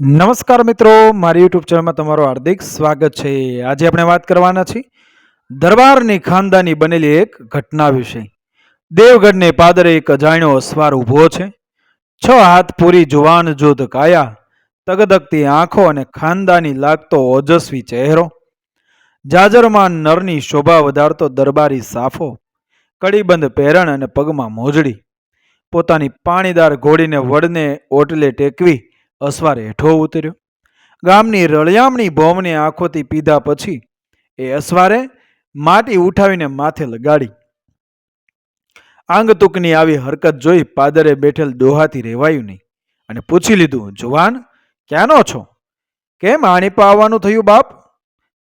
નમસ્કાર મિત્રો, મારી યુટ્યુબ ચેનલમાં તમારું હાર્દિક સ્વાગત છે. આજે આપણે વાત કરવાના છીએ દરબારની ખાનદાની બનેલી એક ઘટના વિશે. દેવગઢને પાદરે એક અજાણ્યો અસવાર ઊભો છે. છ હાથ પૂરી જુવાન જોધ કાયા, તગદગતી આંખો અને ખાનદાની લાગતો ઓજસ્વી ચહેરો. જાજરમાં નરની શોભા વધારતો દરબારી સાફો, કડીબંધ પહેરણ અને પગમાં મોજડી. પોતાની પાણીદાર ઘોડીને વડને ઓટલે ટેકવી અસવાર હેઠો ઉતર્યો. ગામની રળિયામણી ભોમને આંખોથી પીધા પછી એ અસવારે માટી ઉઠાવીને માથે લગાડી. આંગતુકની આવી હરકત જોઈ પાદરે બેઠેલ દોહાથી રહેવાયું નહીં અને પૂછી લીધું, જુવાન, ક્યાંનો છો? કેમ આણી આવવાનું થયું બાપ?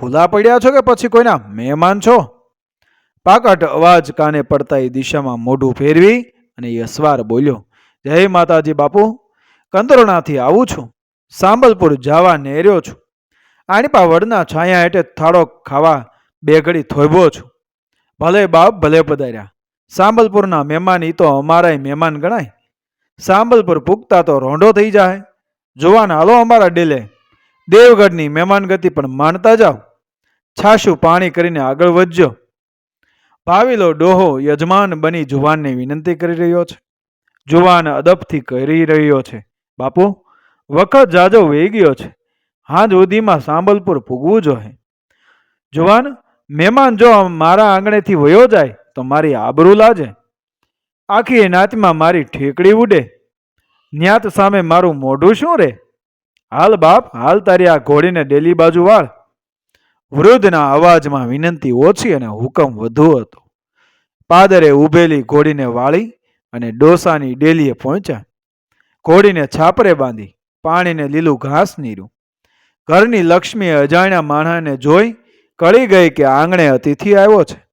ભૂલા પડ્યા છો કે પછી કોઈના મહેમાન છો? પાકટ અવાજ કાને પડતા એ દિશામાં મોઢું ફેરવી અને એ અસવાર બોલ્યો, જય માતાજી બાપુ કંદરોણાથી આવું છું. સાંબલપુર જવા નેર્યો છું. આણીપા વડના છાયા હેઠે થાળો ખાવા બે ઘડી થોભો છું. ભલે બાપ ભલે પધાર્યા. સાંબલપુરના મહેમાન ઈ તો અમારાય મહેમાન ગણાય. સાંબલપુર પૂગતા તો રોંઢો થઈ જાય જોવાના હાલો અમારા ડેલે. દેવગઢની મહેમાન ગતિ પણ માનતા જાઓ છાશું પાણી કરીને આગળ વધજો. ભાવિલો ડોહો યજમાન બની જુવાનને વિનંતી કરી રહ્યો છે. જુવાન અદબથી કરી રહ્યો છે. બાપુ, વખત જાજો વહી ગયો છે. હાજ સુધીમાં સાંબલપુર પૂગવું જોઈએ જુવાન, મહેમાન જો મારા આંગણેથી વયો જાય, તો મારી આબરૂ લાજે. આખી નાતમાં મારી ઠેકડી ઉડે. ન્યાત સામે મારું મોઢું શું રે? હાલ બાપ, હાલ તારી આ ઘોડીને ડેલી બાજુ વાળ. વૃદ્ધના અવાજમાં વિનંતી ઓછી અને હુકમ વધુ હતો. પાદરે ઊભેલી ઘોડીને વાળી અને ડોસાની ડેલીએ પહોંચ્યા. ઘોડીને છાપરે બાંધી, પાણીને લીલું ઘાસ નીર્યું ઘરની લક્ષ્મી અજાણ્યા માણસને જોઈ કળી ગઈ કે આંગણે અતિથિ આવ્યો છે.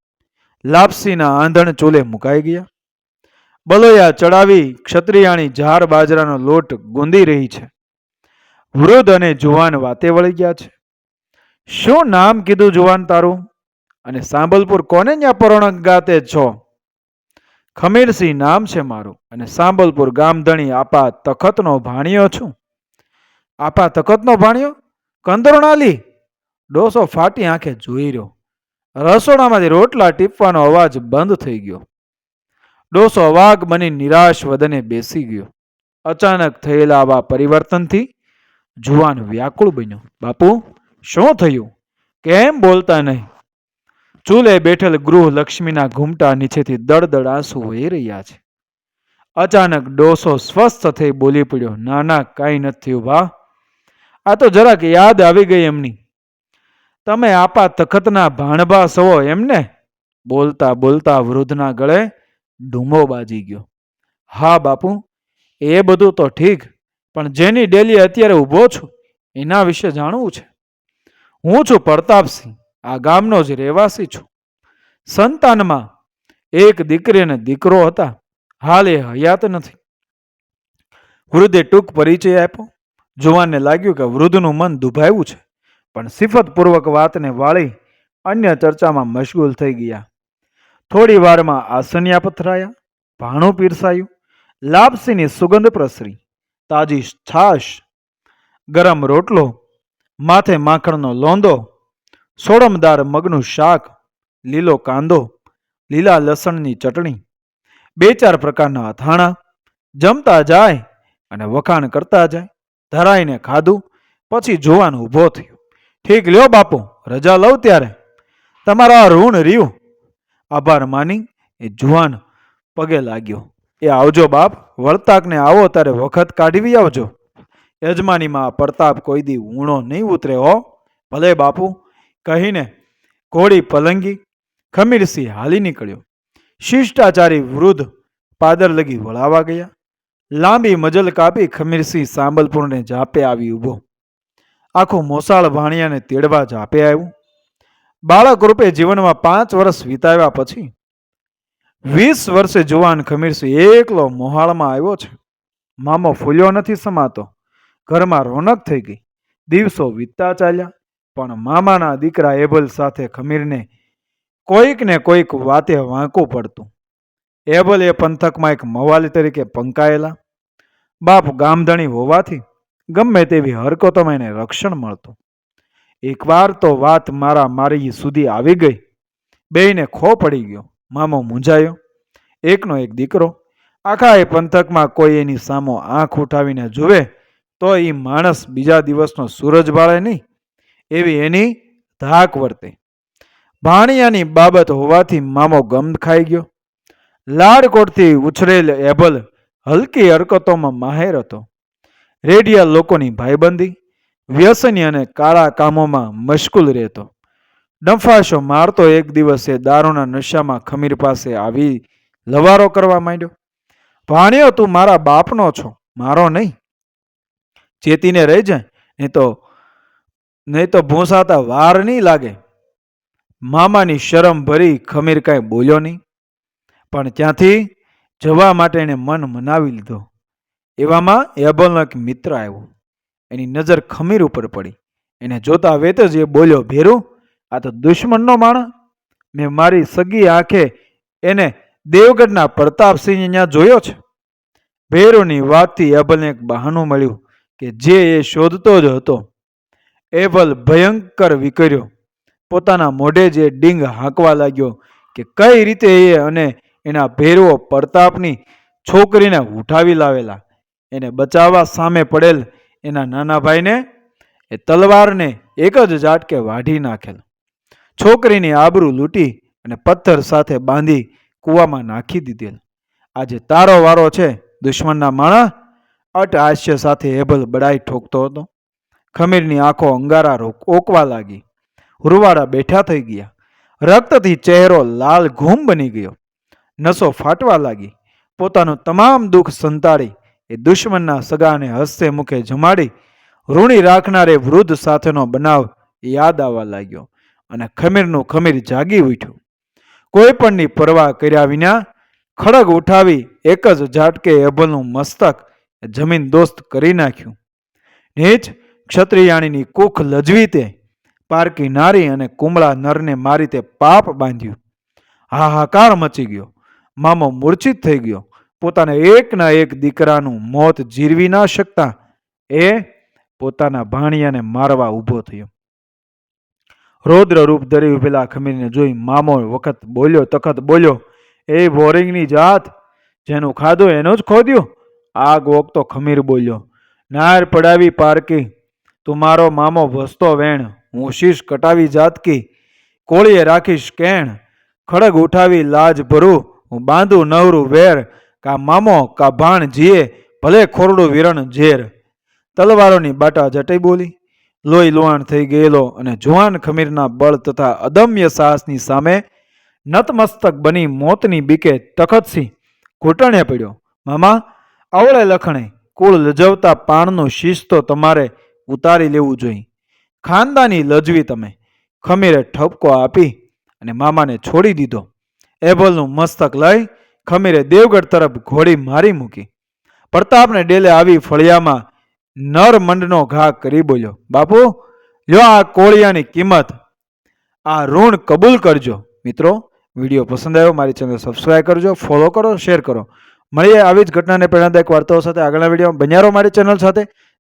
લાપસીના આંધણ ચૂલે મુકાઈ ગયા. બલોયા ચડાવી ક્ષત્રિયાણી ઝાર બાજરાનો લોટ ગુંદી રહી છે. વૃદ્ધ અને જુવાન વાતે વળી ગયા છે. શું નામ કીધું જુવાન તારું? અને સાંબલપુર કોને ત્યાં પરોણક ગાતે છો? ખમીરસિંહ નામ છે મારું અને સાંબલપુર ગામધણી આપા તખતનો ભાણિયો છું. આપા તખતનો ભાણિયો? કંદરણાલી? ડોસો ફાટી આંખે જોઈ રહ્યો. રસોડામાંથી રોટલા ટીપવાનો અવાજ બંધ થઈ ગયો. ડોસો અવાગ બની નિરાશ વદને બેસી ગયો. અચાનક થયેલા આવા પરિવર્તનથી જુવાન વ્યાકુળ બન્યો. બાપુ, શું થયું? કેમ બોલતા નહીં? ચૂલે બેઠેલ ગૃહ લક્ષ્મીના ઘૂમટા નીચેથી દળદળ આંસુ વહી રહ્યા છે. અચાનક ડોસો સ્વસ્થ થઈ બોલી પડ્યો ના ના કાંઈ નથી ઊભા આ તો જરાક યાદ આવી ગઈ એમની. તમે આપા તખતના ભાણભા સવો એમને બોલતા બોલતા વૃદ્ધના ગળે ડૂમો બાજી ગયો. હા, બાપુ, એ બધું તો ઠીક, પણ જેની ડેલી અત્યારે ઊભો છું, એના વિશે જાણવું છે. હું છું પ્રતાપસિંહ. આ ગામનો જ રહેવાસી છું. સંતાનમાં એક દીકરી અને દીકરો હતા. હાલ એ હયાત નથી. વૃદ્ધે ટૂંક પરિચય આપ્યો. જુવાનને લાગ્યું કે વૃદ્ધનું મન દુભાયું છે, પણ સિફતપૂર્વક વાતને વાળી અન્ય ચર્ચામાં મશગુલ થઈ ગયા. થોડી વારમાં આસનિયા પથરાયા, ભાણું પીરસાયું, લાપસીની સુગંધ પ્રસરી, તાજી છાશ, ગરમ રોટલો, માથે માખણનો લોંદો સોડમદાર મગનું શાક, લીલો કાંદો, લીલા લસણની ચટણી, બે ચાર પ્રકારના અથાણા, જમતા જાય અને વખાણ કરતા જાય, ધરાઈને ખાધું, પછી જોવાનું ઊભો થયો. ઠીક લ્યો બાપુ, રજા લઉં ત્યારે. તમારા ઋણ રહ્યું આભાર માની. એ જુવાન પગે લાગ્યો. એ આવજો બાપ, વળતાકને આવો ત્યારે વખત કાઢવી આવજો. યજમાનીમાં પ્રતાપ કોઈ દી ઊણો નહીં ઉતરે હો. ભલે બાપુ કહીને ઘોડી પલંગી ખમીરસિંહ હાલી નીકળ્યો. શિષ્ટાચારી વૃદ્ધ પાદર લગી વળાવા ગયા. લાંબી મજલ કાપી ખમીરસિંહ સાંબલપુરને જાપે આવી ઊભો. આખું મોસાળ ભાણિયાને તેડવા જાપે આવ્યું. બાળક રૂપે જીવનમાં પાંચ વર્ષ વિતાવ્યા પછી વીસ વર્ષે જુવાન ખમીરસિંહ એકલો મોહાળમાં આવ્યો છે. મામો ફૂલ્યો નથી સમાતો. ઘરમાં રોનક થઈ ગઈ. દિવસો વીતતા ચાલ્યા. પણ મામાના દીકરા એબલ સાથે ખમીરને કોઈક ને કોઈક વાતે વાંકું પડતું. એબલ એ પંથકમાં એક મવાલી તરીકે પંકાયેલા. બાપ ગામધણી હોવાથી ગમે તેવી હરકતોમાં એને રક્ષણ મળતું. એકવાર તો વાત મારા મારી સુધી આવી ગઈ. બેયને ખો પડી ગયો. મામો મૂંઝાયો. એકનો એક દીકરો. આખા એ પંથકમાં કોઈ એની સામો આંખ ઉઠાવીને જુએ તો એ માણસ બીજા દિવસનો સૂરજ બાળે નહીં એવી એની ધાક વર્તે. ભાણિયાની બાબત હોવાથી મામો ગમ ખાઈ ગયો. લાડકોટથી ઉછરેલ એબલ હલકી હરકતોમાં માહેર હતો. રેડિયા લોકોની ભાઈબંધી, વ્યસની અને કાળા કામોમાં મશગુલ રહેતો. ડંફાશો મારતો એક દિવસે દારૂના નશામાં ખમીર પાસે આવી લવારો કરવા માંડ્યો. ભાણ્યો, તું મારા બાપનો છો, મારો નહીં. ચેતીને રહી જાય નહીં તો નહીં તો ભૂંસાતા વાર નહીં લાગે. મામાની શરમ ભરી ખમીર કાંઈ બોલ્યો નહીં. પણ ત્યાંથી જવા માટે એણે મન મનાવી લીધો. એવામાં એબલનો એક મિત્ર આવ્યો. એની નજર ખમીર ઉપર પડી. એને જોતા વેત જ એ બોલ્યો, ભેરું, આ તો દુશ્મનનો માણસ. મેં મારી સગી આંખે એને દેવગઢના પ્રતાપસિંહ અહીંયા જોયો છે. ભેરુની વાતથી એબલને એક બહાનું મળ્યું કે જે એ શોધતો જ હતો. એબલ ભયંકર વિકર્યો. પોતાના મોઢે જે ડીંગ હાંકવા લાગ્યો કે કઈ રીતે એ અને એના ભેરવો પ્રતાપની છોકરીને ઉઠાવી લાવેલા. એને બચાવવા સામે પડેલ એના નાના ભાઈને એ તલવારને એક જ ઝાટકે વાઢી નાખેલ. છોકરીની આબરૂ લૂંટી અને પથ્થર સાથે બાંધી કૂવામાં નાખી દીધેલ. આજે તારો વારો છે, દુશ્મનના માણસ અટ હાસ્ય સાથે હેબલ બડાઈ ઠોકતો હતો. ખમીરની આંખો અંગારા રોક, ઓકવા લાગી. હુરવાડા બેઠા થઈ ગયા. રક્તથી ચહેરો લાલ ઘૂમ બની ગયો. નસો ફાટવા લાગી. પોતાનું તમામ દુઃખ સંતાડી. એ દુશ્મનના સગાને હસ્તે મુખે જમાડી. ઋણી રાખનારે વૃદ્ધ સાથેનો બનાવ યાદ આવવા લાગ્યો અને ખમીરનું ખમીર જાગી ઉઠ્યું. કોઈ પણની પરવા કર્યા વિના ખડગ ઉઠાવી એક જ ઝાટકે એભલનું મસ્તક જમીન દોસ્ત કરી નાખ્યું. નીચ ક્ષત્રિયાણીની કુખ લજવી તે, પારકી નારી અને કુમળા નરને મારી તે પાપ બાંધ્યું. હાહાકાર મચી ગયો, મામો મૂર્છિત થઈ ગયો. પોતાને એકના એક દીકરાનું મોત જીરવી ના શકતા એ પોતાના ભાણિયાને મારવા ઊભો થયો. રૌદ્ર રૂપ ધરી ઉભેલા ખમીરને જોઈ મામો વખત બોલ્યો, તખત બોલ્યો, એ બોરિંગની જાત, જેનું ખાધું એનો જ ખોદ્યું? આગ વખતો ખમીર બોલ્યો, નાર પડાવી પારકી તું મારો મામો વસતો વેણ, હું શીશ કટાવી જાતકી, કોળીએ રાખીશ કેણ, ખડગ ઉઠાવી લાજ ભરું, હું બાંધું નવરું વેર, કા મામો, કા ભાણ જીએ, ભલે ખોરડું વિરણ ઝેર. તલવારોની બાટા જટઈ બોલી, લોહી લોહાણ થઈ ગયેલો અને જુવાન ખમીરના બળ તથા અદમ્ય સાહસની સામે નતમસ્તક બની મોતની બીકે તખતસિંહ ઘૂંટણે પડ્યો. મામા, અવળે લખણે કુળ લજવતા પાણનું શીશ તો તમારે ઉતારી લેવું જોઈએ. ખાનદાની લજવી તમે. ખમીરે ઠપકો આપી અને મામાને છોડી દીધો. એબલનું મસ્તક લઈ ખમીરે દેવગઢ તરફ ઘોડી મારી મૂકી. પ્રતાપને ડેલે આવી ફળિયામાં નર મંડનો ઘા કરી બોલ્યો, બાપુ, લ્યો આ કોળિયાની કિંમત. આ ઋણ કબૂલ કરજો. મિત્રો, વીડિયો પસંદ આવ્યો મારી ચેનલ સબસ્ક્રાઈબ કરજો ફોલો કરો શેર કરો. મળીએ આવી જ ઘટનાને પ્રેરણાદાયક વાર્તાઓ સાથે આગળના વીડિયો બન્યારો મારી ચેનલ સાથે.